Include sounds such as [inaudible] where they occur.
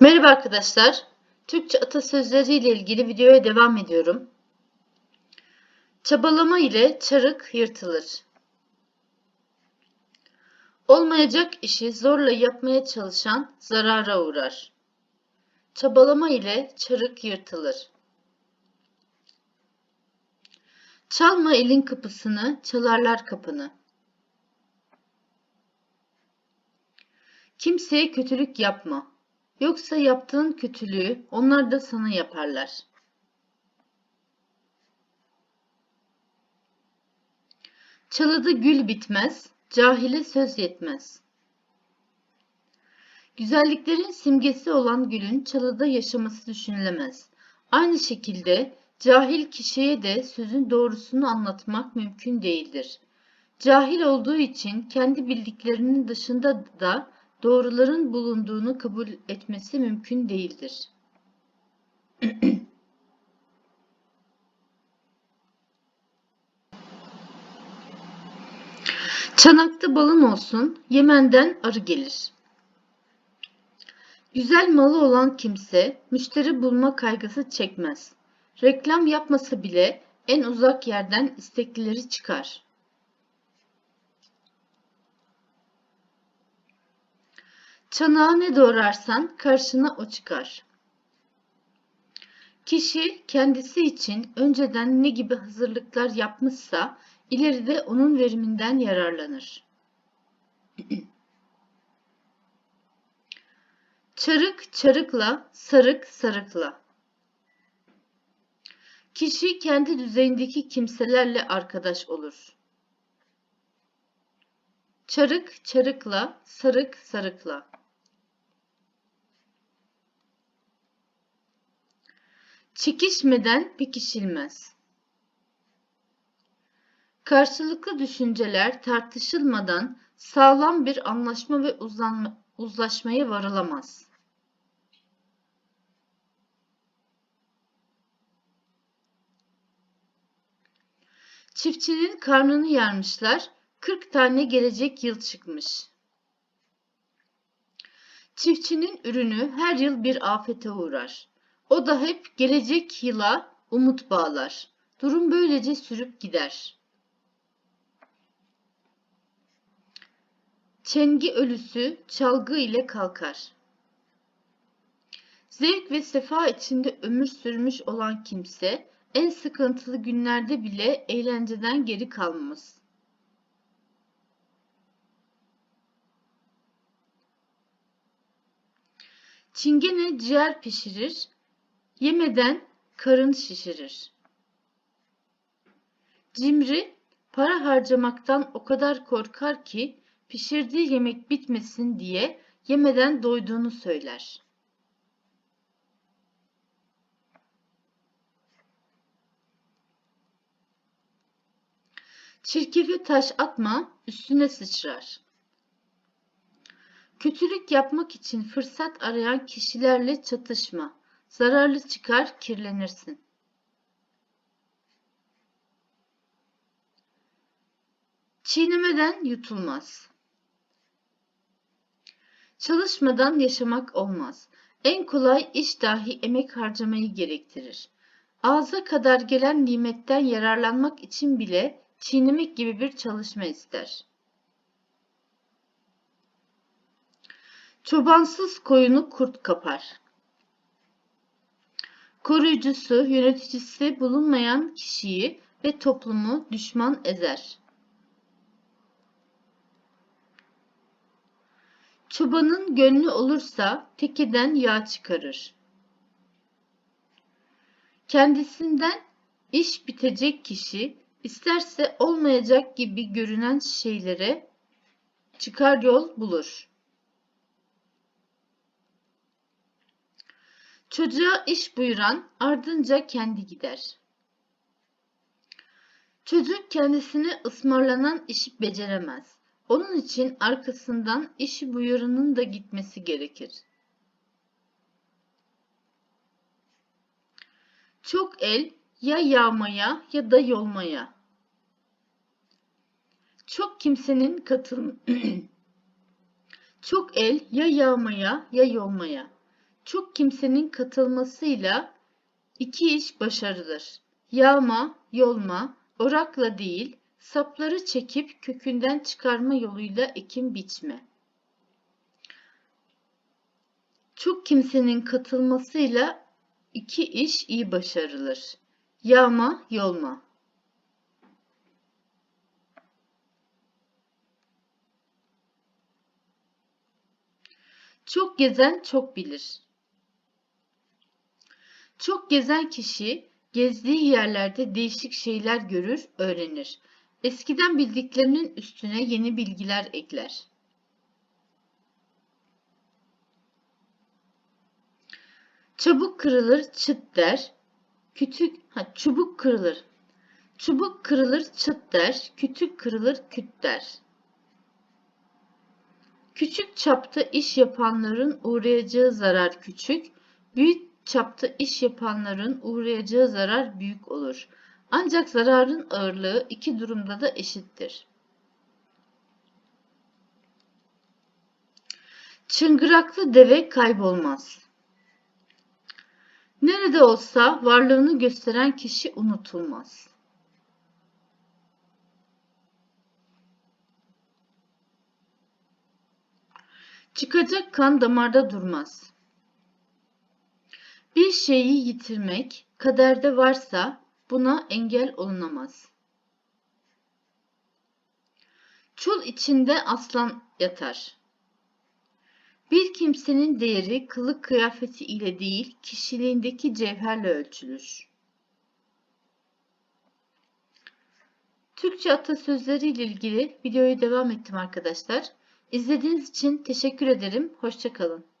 Merhaba arkadaşlar. Türkçe atasözleri ile ilgili videoya devam ediyorum. Çabalama ile çarık yırtılır. Olmayacak işi zorla yapmaya çalışan zarara uğrar. Çabalama ile çarık yırtılır. Çalma elin kapısını, çalarlar kapını. Kimseye kötülük yapma. Yoksa yaptığın kötülüğü onlar da sana yaparlar. Çalıda gül bitmez, cahile söz yetmez. Güzelliklerin simgesi olan gülün çalıda yaşaması düşünülemez. Aynı şekilde cahil kişiye de sözün doğrusunu anlatmak mümkün değildir. Cahil olduğu için kendi bildiklerinin dışında da doğruların bulunduğunu kabul etmesi mümkün değildir. [clears throat] Çanakta balın olsun, Yemen'den arı gelir. Güzel malı olan kimse müşteri bulma kaygısı çekmez. Reklam yapmasa bile en uzak yerden isteklileri çıkar. Çanağa ne doğrarsan karşına o çıkar. Kişi kendisi için önceden ne gibi hazırlıklar yapmışsa ileride onun veriminden yararlanır. [clears throat] Çarık çarıkla, sarık sarıkla. Kişi kendi düzeyindeki kimselerle arkadaş olur. Çarık çarıkla, sarık sarıkla. Çekişmeden pekişilmez. Karşılıklı düşünceler tartışılmadan sağlam bir anlaşma ve uzlanma, uzlaşmaya varılamaz. Çiftçinin karnını yarmışlar, 40 tane gelecek yıl çıkmış. Çiftçinin ürünü her yıl bir afete uğrar. O da hep gelecek yıla umut bağlar. Durum böylece sürüp gider. Çengi ölüsü çalgı ile kalkar. Zevk ve sefa içinde ömür sürmüş olan kimse en sıkıntılı günlerde bile eğlenceden geri kalmaz. Çingene ciğer pişirir, Yemeden karın şişirir. Cimri para harcamaktan o kadar korkar ki pişirdiği yemek bitmesin diye yemeden doyduğunu söyler. Çirkefe taş atma, üstüne sıçrar. Kötülük yapmak için fırsat arayan kişilerle çatışma. Zararlı çıkar, kirlenirsin. Çiğnemeden yutulmaz. Çalışmadan yaşamak olmaz. En kolay iş dahi emek harcamayı gerektirir. Ağza kadar gelen nimetten yararlanmak için bile çiğnemek gibi bir çalışma ister. Çobansız koyunu kurt kapar koruyucusu, yöneticisi bulunmayan kişiyi ve toplumu düşman ezer. Çobanın gönlü olursa tekeden yağ çıkarır. Kendisinden iş bitecek kişi isterse olmayacak gibi görünen şeylere çıkar yol bulur. Çocuğa iş buyuran ardınca kendi gider. Çocuk kendisine ısmarlanan işi beceremez. Onun için arkasından işi buyuranın da gitmesi gerekir. Çok el ya yağmaya ya da yolmaya. Çok kimsenin katıl [clears throat] Çok el ya yağmaya ya yolmaya. Çok kimsenin katılmasıyla iki iş başarılır. Yağma, yolma, orakla değil, sapları çekip kökünden çıkarma yoluyla ekim biçme. Çok kimsenin katılmasıyla iki iş iyi başarılır. Yağma, yolma. Çok gezen çok bilir. Çok gezen kişi gezdiği yerlerde değişik şeyler görür, öğrenir. Eskiden bildiklerinin üstüne yeni bilgiler ekler. Çabuk kırılır çıt der. Kütük ha çubuk kırılır. Çubuk kırılır çıt der. Kütük kırılır küt der. Küçük çapta iş yapanların uğrayacağı zarar küçük, büyük çapta iş yapanların uğrayacağı zarar büyük olur. Ancak zararın ağırlığı iki durumda da eşittir. Çıngıraklı deve kaybolmaz. Nerede olsa varlığını gösteren kişi unutulmaz. Çıkacak kan damarda durmaz. Bir şeyi yitirmek kaderde varsa buna engel olunamaz. Çul içinde aslan yatar. Bir kimsenin değeri kılık kıyafeti ile değil, kişiliğindeki cevherle ölçülür. Türkçe atasözleri ile ilgili videoyu devam ettim arkadaşlar. İzlediğiniz için teşekkür ederim. Hoşçakalın.